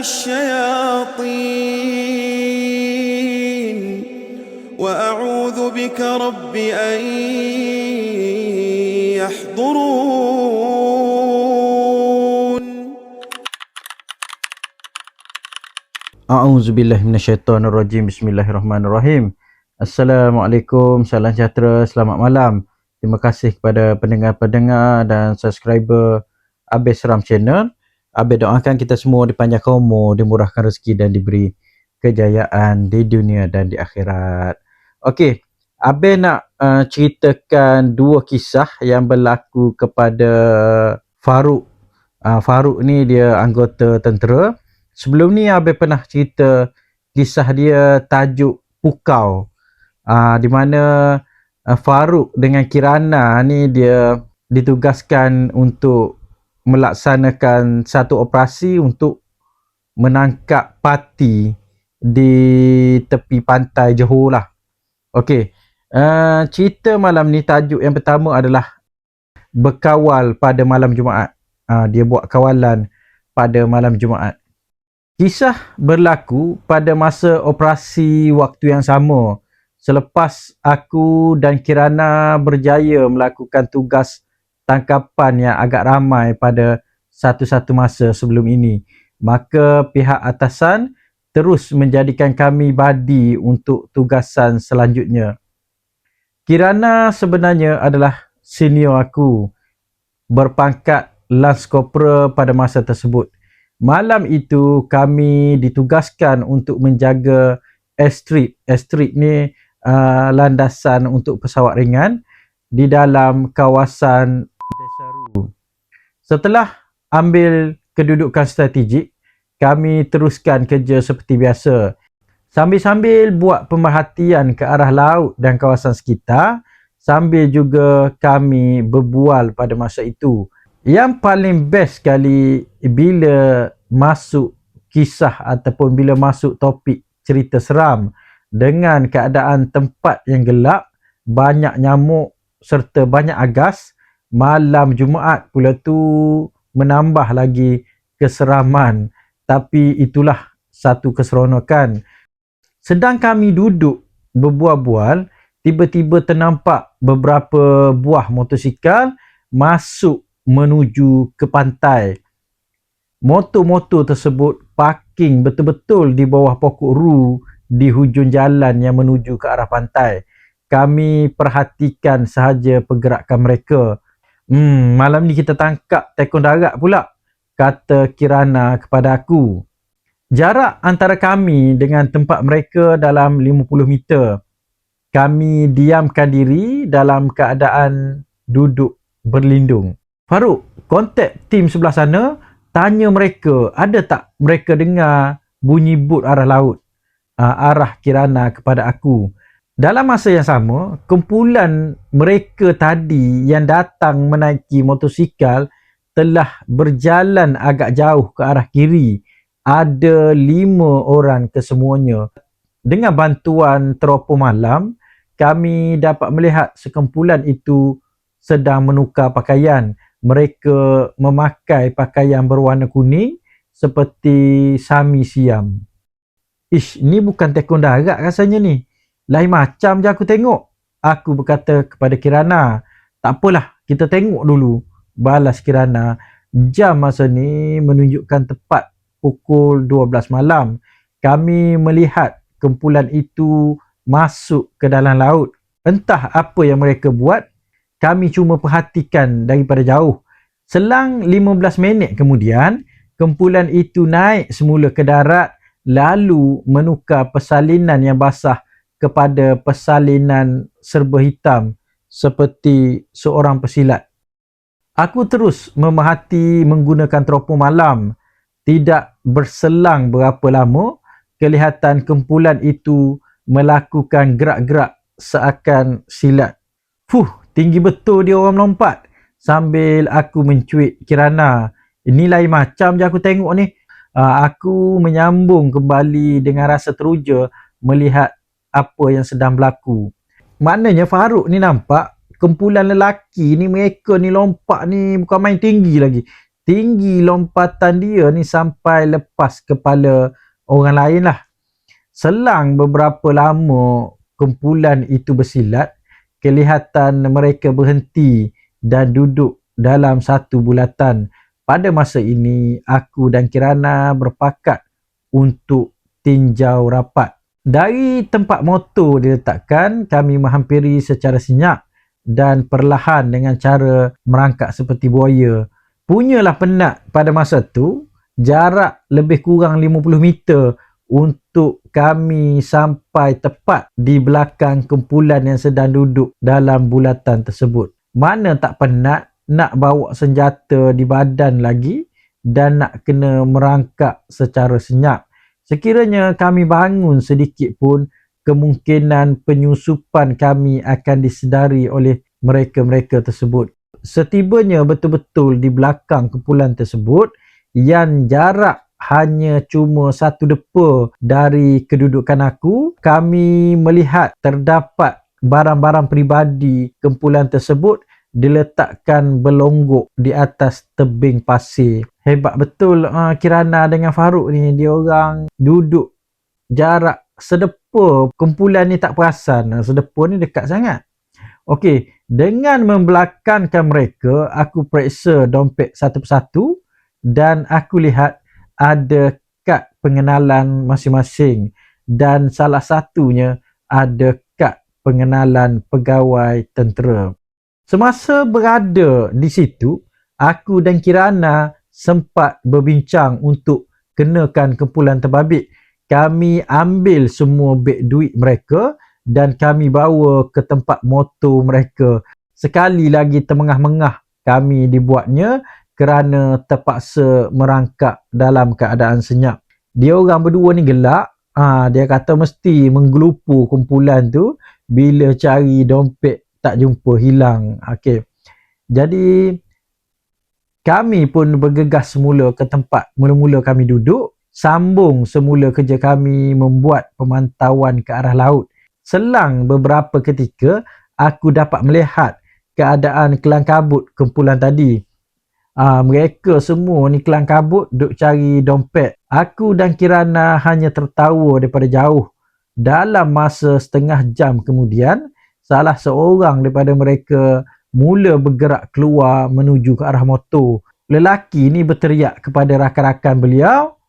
الشياطين وأعوذ بك رب أن يحضرون A'udzubillahi minasyaitonirrajim. Bismillahirrahmanirrahim. Assalamualaikum, salam sejahtera, selamat malam. Terima kasih kepada pendengar-pendengar dan subscriber Abis Ram Channel. Abis doakan kita semua dipanjangkan umur, dimurahkan rezeki dan diberi kejayaan di dunia dan di akhirat. Okey, Abis nak uh, ceritakan dua kisah yang berlaku kepada Faruk. Uh, Faruk ni dia anggota tentera. Sebelum ni Abis pernah cerita kisah dia tajuk Pukau. Uh, di mana uh, Faruk dengan Kirana ni dia ditugaskan untuk melaksanakan satu operasi untuk menangkap parti di tepi pantai Johor lah. Okey. Uh, cerita malam ni tajuk yang pertama adalah berkawal pada malam Jumaat. Uh, dia buat kawalan pada malam Jumaat. Kisah berlaku pada masa operasi waktu yang sama selepas aku dan Kirana berjaya melakukan tugas tangkapan yang agak ramai pada satu-satu masa sebelum ini, maka pihak atasan terus menjadikan kami badi untuk tugasan selanjutnya. Kirana sebenarnya adalah senior aku berpangkat Lance Corporal pada masa tersebut. Malam itu kami ditugaskan untuk menjaga airstrip. Airstrip ni uh, landasan untuk pesawat ringan di dalam kawasan. Setelah ambil kedudukan strategik, kami teruskan kerja seperti biasa. Sambil-sambil buat pemerhatian ke arah laut dan kawasan sekitar, sambil juga kami berbual pada masa itu. Yang paling best sekali bila masuk kisah ataupun bila masuk topik cerita seram dengan keadaan tempat yang gelap, banyak nyamuk serta banyak agas, malam Jumaat pula tu menambah lagi keseraman. Tapi itulah satu keseronokan. Sedang kami duduk berbual-bual, tiba-tiba ternampak beberapa buah motosikal masuk menuju ke pantai. Motor-motor tersebut parking betul-betul di bawah pokok ru di hujung jalan yang menuju ke arah pantai. Kami perhatikan sahaja pergerakan mereka. Hmm, malam ni kita tangkap tekon darat pula, kata Kirana kepada aku. Jarak antara kami dengan tempat mereka dalam 50 meter. Kami diamkan diri dalam keadaan duduk berlindung. Faruk, kontak tim sebelah sana, tanya mereka ada tak mereka dengar bunyi bot arah laut uh, arah Kirana kepada aku. Dalam masa yang sama, kumpulan mereka tadi yang datang menaiki motosikal telah berjalan agak jauh ke arah kiri. Ada lima orang kesemuanya. Dengan bantuan teropong malam, kami dapat melihat sekumpulan itu sedang menukar pakaian. Mereka memakai pakaian berwarna kuning seperti Sami Siam. Ish, ni bukan tekun darat rasanya ni. Lain macam je aku tengok. Aku berkata kepada Kirana, tak apalah, kita tengok dulu. Balas Kirana, jam masa ni menunjukkan tepat pukul 12 malam. Kami melihat kumpulan itu masuk ke dalam laut. Entah apa yang mereka buat, kami cuma perhatikan daripada jauh. Selang 15 minit kemudian, kumpulan itu naik semula ke darat lalu menukar persalinan yang basah kepada persalinan serba hitam seperti seorang pesilat. Aku terus memerhati menggunakan teropong malam. Tidak berselang berapa lama, kelihatan kumpulan itu melakukan gerak-gerak seakan silat. Fuh, tinggi betul dia orang melompat. Sambil aku mencuit Kirana. Ini lain macam je aku tengok ni uh, aku menyambung kembali dengan rasa teruja melihat apa yang sedang berlaku. Maknanya Faruk ni nampak kumpulan lelaki ni mereka ni lompat ni bukan main tinggi lagi. tinggi lompatan dia ni sampai lepas kepala orang lain lah. Selang beberapa lama kumpulan itu bersilat, kelihatan mereka berhenti dan duduk dalam satu bulatan. Pada masa ini, aku dan Kirana berpakat untuk tinjau rapat. Dari tempat motor diletakkan, kami menghampiri secara senyap dan perlahan dengan cara merangkak seperti buaya. Punyalah penat pada masa tu, jarak lebih kurang 50 meter untuk kami sampai tepat di belakang kumpulan yang sedang duduk dalam bulatan tersebut. Mana tak penat nak bawa senjata di badan lagi dan nak kena merangkak secara senyap. Sekiranya kami bangun sedikit pun, kemungkinan penyusupan kami akan disedari oleh mereka-mereka tersebut. Setibanya betul-betul di belakang kumpulan tersebut, yang jarak hanya cuma satu depa dari kedudukan aku, kami melihat terdapat barang-barang peribadi kumpulan tersebut diletakkan berlonggok di atas tebing pasir. Hebat betul uh, Kirana dengan Faruk ni. Dia orang duduk jarak sedepa. Kumpulan ni tak perasan. Sedepa ni dekat sangat. Okey, dengan membelakangkan mereka, aku periksa dompet satu persatu dan aku lihat ada kad pengenalan masing-masing dan salah satunya ada kad pengenalan pegawai tentera. Semasa berada di situ, aku dan Kirana sempat berbincang untuk kenakan kumpulan terbabit. Kami ambil semua beg duit mereka dan kami bawa ke tempat motor mereka. Sekali lagi termengah-mengah kami dibuatnya kerana terpaksa merangkak dalam keadaan senyap. Dia orang berdua ni gelak. Ha, dia kata mesti menggelupu kumpulan tu bila cari dompet tak jumpa hilang. Okey. Jadi kami pun bergegas semula ke tempat mula-mula kami duduk. Sambung semula kerja kami membuat pemantauan ke arah laut. Selang beberapa ketika, aku dapat melihat keadaan kelang kabut kumpulan tadi. Uh, mereka semua ni kelang kabut duk cari dompet. Aku dan Kirana hanya tertawa daripada jauh. Dalam masa setengah jam kemudian, salah seorang daripada mereka mula bergerak keluar menuju ke arah motor. Lelaki ni berteriak kepada rakan-rakan beliau,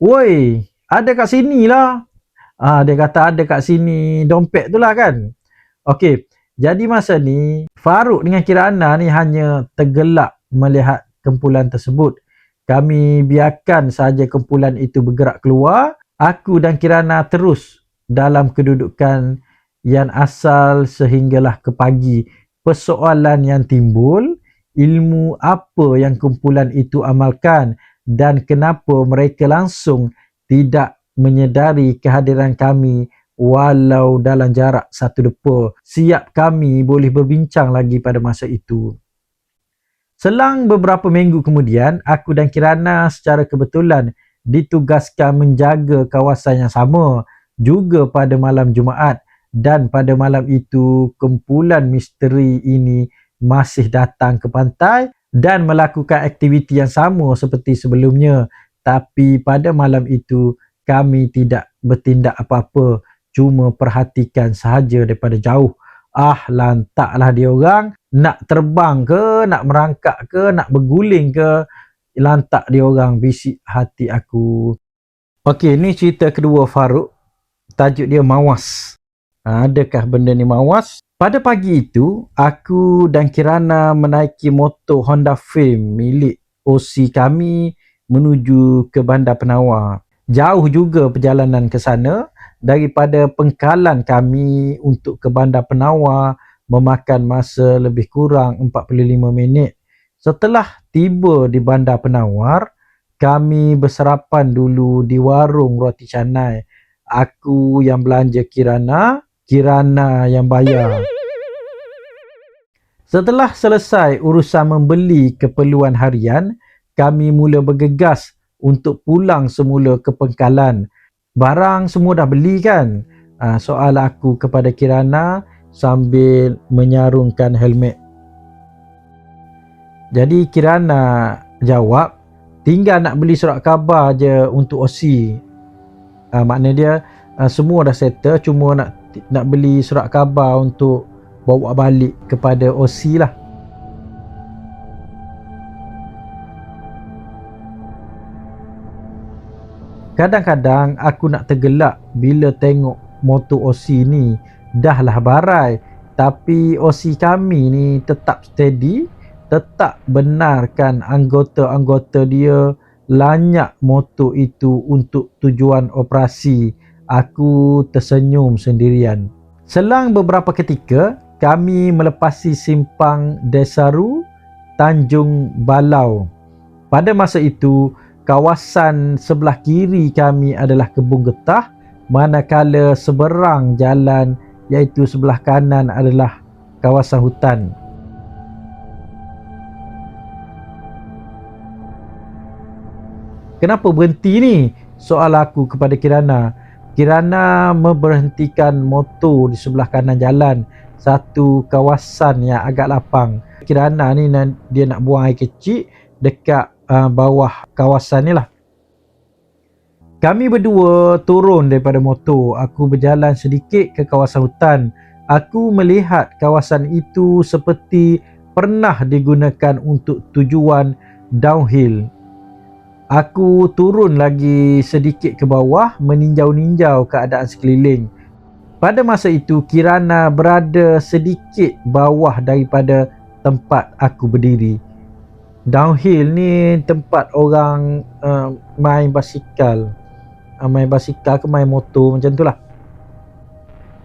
Woi, ada kat sini lah. Ah, dia kata ada kat sini dompet tu lah kan. Okey, jadi masa ni Faruk dengan Kirana ni hanya tergelak melihat kumpulan tersebut. Kami biarkan saja kumpulan itu bergerak keluar. Aku dan Kirana terus dalam kedudukan yang asal sehinggalah ke pagi. Persoalan yang timbul, ilmu apa yang kumpulan itu amalkan dan kenapa mereka langsung tidak menyedari kehadiran kami walau dalam jarak satu depa. Siap kami boleh berbincang lagi pada masa itu. Selang beberapa minggu kemudian, aku dan Kirana secara kebetulan ditugaskan menjaga kawasan yang sama juga pada malam Jumaat dan pada malam itu kumpulan misteri ini masih datang ke pantai dan melakukan aktiviti yang sama seperti sebelumnya. Tapi pada malam itu kami tidak bertindak apa-apa. Cuma perhatikan sahaja daripada jauh. Ah lantaklah dia orang. Nak terbang ke nak merangkak ke nak berguling ke lantak dia orang. Bisik hati aku. Okey ni cerita kedua Faruk. Tajuk dia mawas adakah benda ni mawas pada pagi itu aku dan Kirana menaiki motor Honda Fame milik OC kami menuju ke Bandar Penawar jauh juga perjalanan ke sana daripada pengkalan kami untuk ke Bandar Penawar memakan masa lebih kurang 45 minit. Setelah tiba di Bandar Penawar, kami bersarapan dulu di warung roti canai. Aku yang belanja Kirana, Kirana yang bayar. Setelah selesai urusan membeli keperluan harian, kami mula bergegas untuk pulang semula ke pengkalan. Barang semua dah beli kan? Uh, soal aku kepada Kirana sambil menyarungkan helmet. Jadi Kirana jawab tinggal nak beli surat khabar je untuk OC uh, makna dia uh, semua dah settle cuma nak nak beli surat khabar untuk bawa balik kepada OC lah Kadang-kadang aku nak tergelak bila tengok motor OC ni dah lah barai tapi OC kami ni tetap steady tetap benarkan anggota-anggota dia lanyak motor itu untuk tujuan operasi. Aku tersenyum sendirian. Selang beberapa ketika, kami melepasi simpang Desaru, Tanjung Balau. Pada masa itu, kawasan sebelah kiri kami adalah kebun getah, manakala seberang jalan iaitu sebelah kanan adalah kawasan hutan. Kenapa berhenti ni? Soal aku kepada Kirana. Kirana memberhentikan motor di sebelah kanan jalan satu kawasan yang agak lapang. Kirana ni dia nak buang air kecil dekat uh, bawah kawasan ni lah. Kami berdua turun daripada motor. Aku berjalan sedikit ke kawasan hutan. Aku melihat kawasan itu seperti pernah digunakan untuk tujuan downhill Aku turun lagi sedikit ke bawah meninjau-ninjau keadaan sekeliling. Pada masa itu Kirana berada sedikit bawah daripada tempat aku berdiri. Downhill ni tempat orang uh, main basikal. Uh, main basikal ke main motor macam tu lah.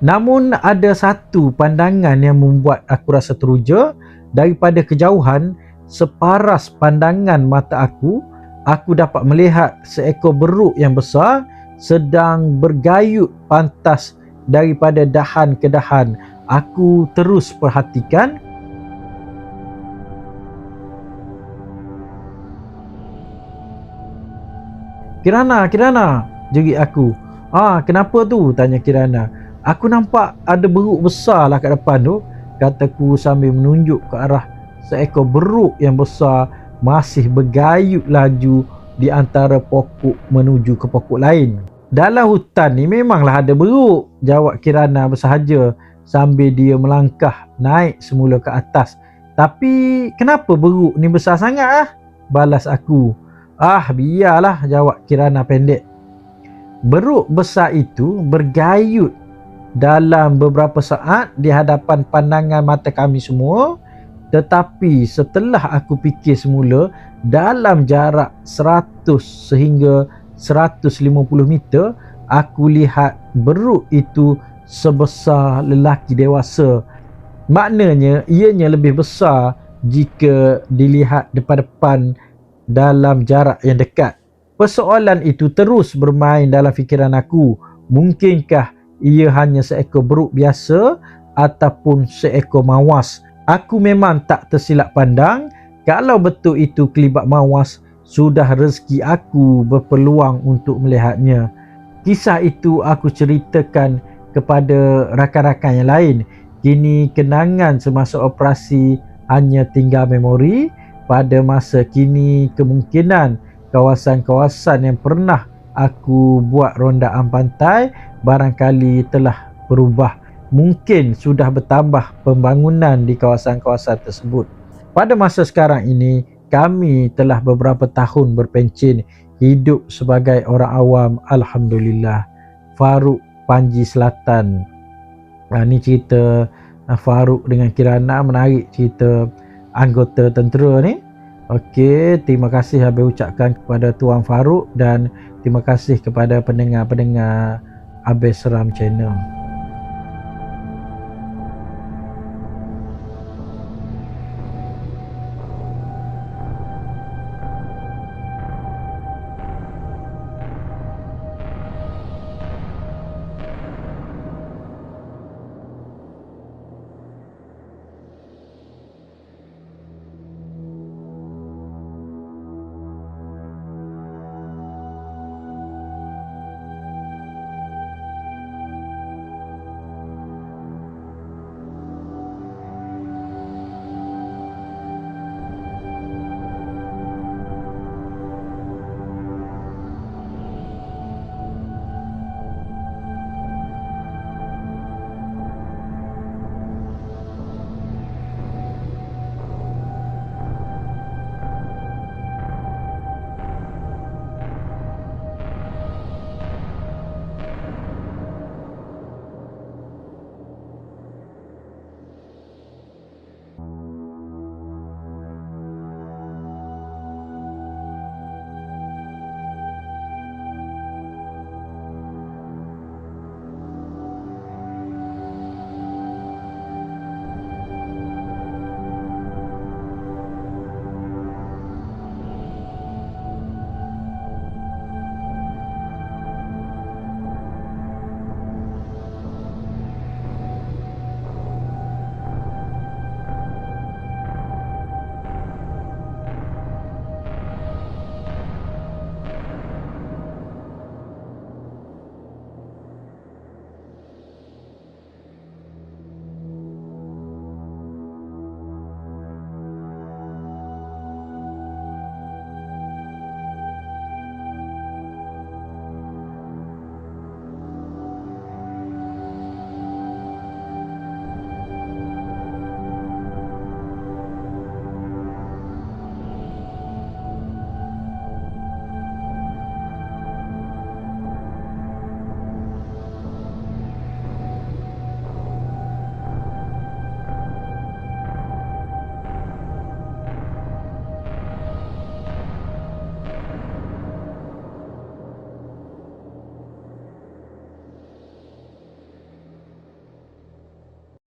Namun ada satu pandangan yang membuat aku rasa teruja daripada kejauhan separas pandangan mata aku aku dapat melihat seekor beruk yang besar sedang bergayut pantas daripada dahan ke dahan. Aku terus perhatikan Kirana, Kirana, jerit aku. Ah, kenapa tu? Tanya Kirana. Aku nampak ada beruk besar lah kat depan tu. Kataku sambil menunjuk ke arah seekor beruk yang besar masih bergayut laju di antara pokok menuju ke pokok lain. Dalam hutan ni memanglah ada beruk, jawab Kirana bersahaja sambil dia melangkah naik semula ke atas. Tapi kenapa beruk ni besar sangat ah? Balas aku. Ah biarlah jawab Kirana pendek. Beruk besar itu bergayut dalam beberapa saat di hadapan pandangan mata kami semua tetapi setelah aku fikir semula dalam jarak 100 sehingga 150 meter aku lihat beruk itu sebesar lelaki dewasa. Maknanya ianya lebih besar jika dilihat depan-depan dalam jarak yang dekat. Persoalan itu terus bermain dalam fikiran aku. Mungkinkah ia hanya seekor beruk biasa ataupun seekor mawas? Aku memang tak tersilap pandang kalau betul itu kelibat mawas sudah rezeki aku berpeluang untuk melihatnya. Kisah itu aku ceritakan kepada rakan-rakan yang lain. Kini kenangan semasa operasi hanya tinggal memori. Pada masa kini kemungkinan kawasan-kawasan yang pernah aku buat rondaan pantai barangkali telah berubah mungkin sudah bertambah pembangunan di kawasan-kawasan tersebut. Pada masa sekarang ini, kami telah beberapa tahun berpencin hidup sebagai orang awam. Alhamdulillah. Faruk Panji Selatan. Ha, ini cerita uh, Faruk dengan Kirana menarik cerita anggota tentera ni. Okey, terima kasih habis ucapkan kepada Tuan Faruk dan terima kasih kepada pendengar-pendengar Abes Seram Channel.